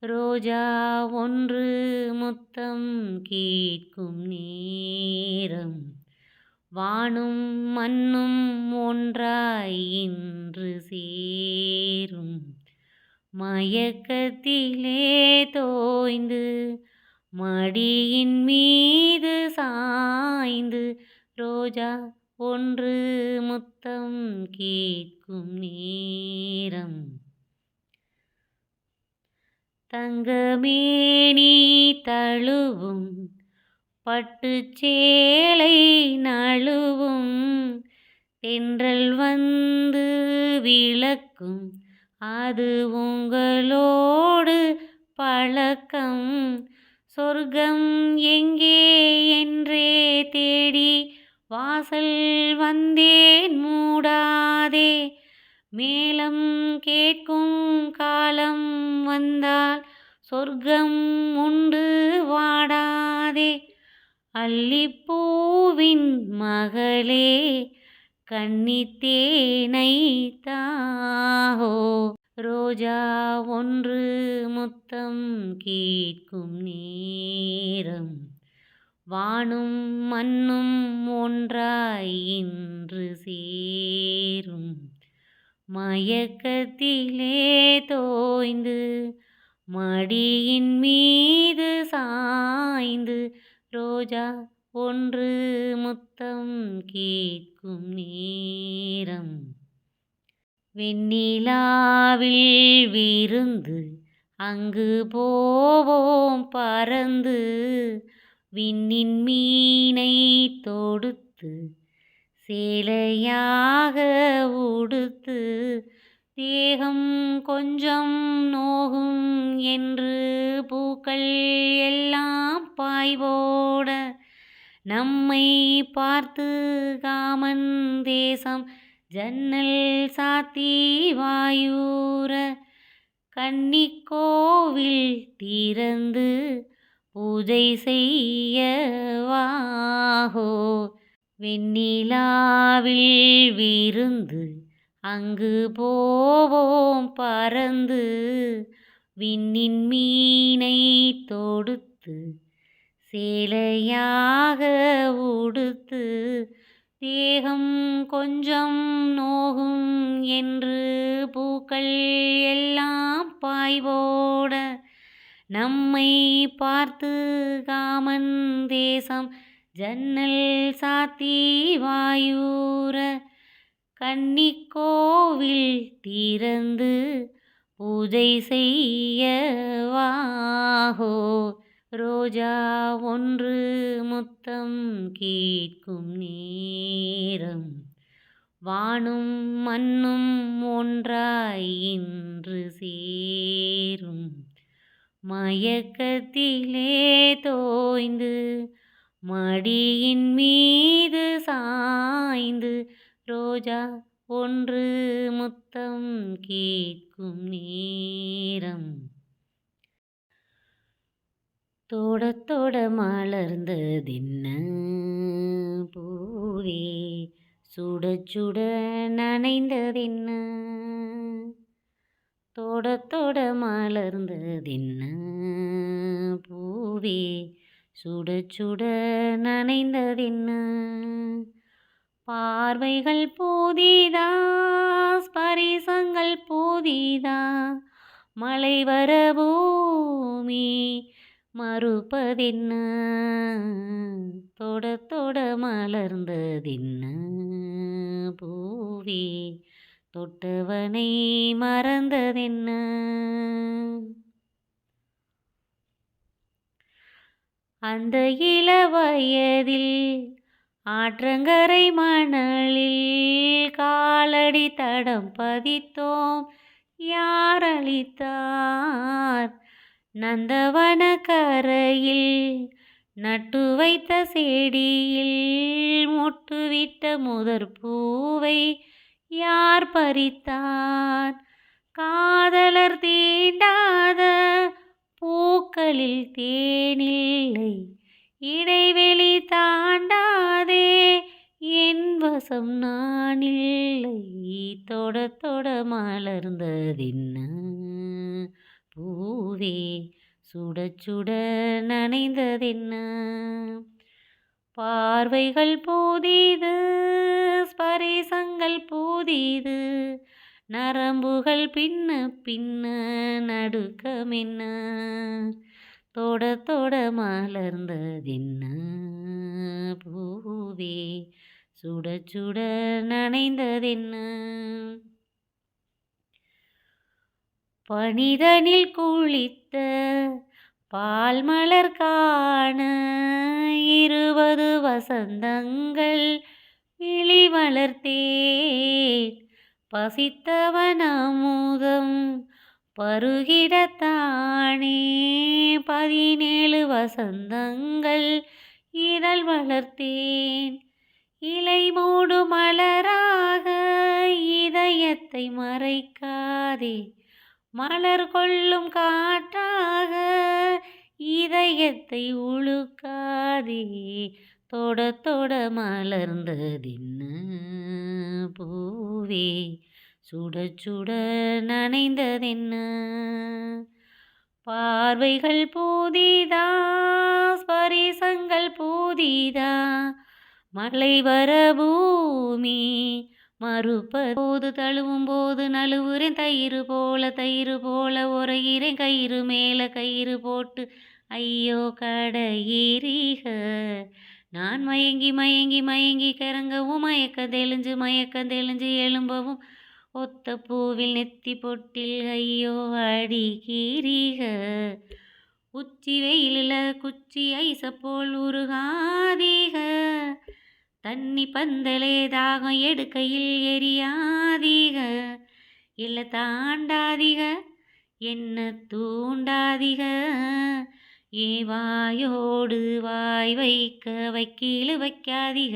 ரோஜா ஒன்று முத்தம் கேட்கும் நேரம். வானும் மண்ணும் ஒன்றாய் இன்று சேரும். மயக்கத்திலே தோய்ந்து மடியின் மீது சாய்ந்து ரோஜா ஒன்று முத்தம் கேட்கும் நேரம். தங்கமேனி தழுவும் பட்டுச்சேலை நழுவும் தென்றல் வந்து விளக்கும் அது உங்களோடு பழக்கம். சொர்க்கம் எங்கே என்றே தேடி வாசல் வந்தேன் மூடாதே மேலம் கேட்கும் காலம் வந்தால் சொர்க்கம் உண்டு வாடாதே. அல்லிப்பூவின் மகளே கன்னித்தேனை தாஹோ ரோஜா ஒன்று முத்தம் கேட்கும் நேரம் வானும் மண்ணும் ஒன்றாய் இன்று சேரும். மயக்கத்திலே தோய்ந்து மடியின் மீது சாய்ந்து ரோஜா ஒன்று முத்தம் கேட்கும் நேரம். வெண்ணிலாவில் விருந்து அங்கு போவோம் பறந்து விண்ணின் மீனை தொடுத்து சேலையாக உடுத்து தேகம் கொஞ்சம் நோகும் என்று பூக்கள் எல்லாம் பாய்வோட நம்மை பார்த்து காமன் தேசம் ஜன்னல் சாத்தி வாயூர கன்னிக்கோவில் திறந்து பூஜை செய்ய வாஹோ வெண்ணிலாவில் விருந்து அங்கு போவோம் பறந்து. விண்ணின் மீனை தொடுத்து சேலையாக உடுத்து தேகம் கொஞ்சம் நோகும் என்று பூக்கள் எல்லாம் பாய்வோட நம்மை பார்த்து காமன் தேசம் ஜன்னல் சாத்தி வாயூர கன்னிக்கோவில் திறந்து பூஜை செய்ய வாஹோ. ரோஜா ஒன்று முத்தம் கேட்கும் நேரம். வானும் மண்ணும் ஒன்றாய் இன்று சேரும். மயக்கத்திலே தோய்ந்து மடியின் மீது சாய்ந்து ரோஜா ஒன்று முத்தம் கேட்கும் நேரம். தோட தோட மலர்ந்ததென்ன பூவே? சுட சுட நனைந்ததென்ன? தோட தோட மலர்ந்ததென்ன பூவே? சுட சுட நனைந்ததென்ன? பார்வைகள் போதிதா? ஸ்பரிசங்கள் போதிதா? மலை வர பூமி மறுப்பதென்ன? தொட தொட மலர்ந்ததென்ன? பூவே தொட்டவனை மறந்ததென்ன? அந்த இள வயதில் ஆற்றங்கரை மணலில் காலடி தடம் பதித்தோம். யார் அளித்தார் நந்தவன கரையில் நட்டு வைத்த செடியில் முட்டுவிட்ட முதற் பூவை யார் பறித்தார்? காதலர் தீண்டாத பூக்களில் தேனில்லை. இடைவெளி தாண்டாதே என் வசம் இல்லை தொட தொட மலர்ந்ததென்ன பூவே சுட சுட நனைந்ததென்ன. பார்வைகள் புதிது ஸ்பரிசங்கள் புதிது நரம்புகள் பின்ன பின்ன நடுக்கமென்ன? தொட தொட மலர்ந்ததென்ன? பூவே சுட சுட நனைந்ததென்ன? பனிதனில் குளித்த பால் மலர் காண இருபது வசந்தங்கள் விழி வளர்த்தேன் பசித்தவனமுதம் பருகிடத்தானே. பதினேழு வசந்தங்கள் இதழ் வளர்த்தேன். இலை மூடு மலராக இதயத்தை மறைக்காதே. மலர் கொள்ளும் காற்றாக இதயத்தை உழுக்காதே. தொட தொட மலர்ந்ததென்ன பூவே. சுட சுட நனைந்ததென்ன பார்வைகள் பூதிதா ஸ்பரிசங்கள் பூதிதா. மலை வர பூமி மறுப்போது தழுவும் போது நழுவுறேன் தயிறு போல தயிறு போல உரையிறேன் கயிறு மேலே கயிறு போட்டு ஐயோ கடையிறீக. நான் மயங்கி மயங்கி மயங்கி கிறங்கவும் மயக்க தெளிஞ்சு மயக்க தெளிஞ்சு எழும்பவும் ஒத்த பூவில் நெத்தி பொட்டில் ஐயோ அடிக்கீரிக உச்சி வெயிலில் குச்சி ஐச போல் உருகாதீக? தண்ணி பந்தலே தாகம் எடுக்கையில் எரியாதீக? இல்லை தாண்டாதீக? என்ன தூண்டாதீக? ஏ வாயோடு வாய் வைக்க வைக்கீழு வைக்காதீக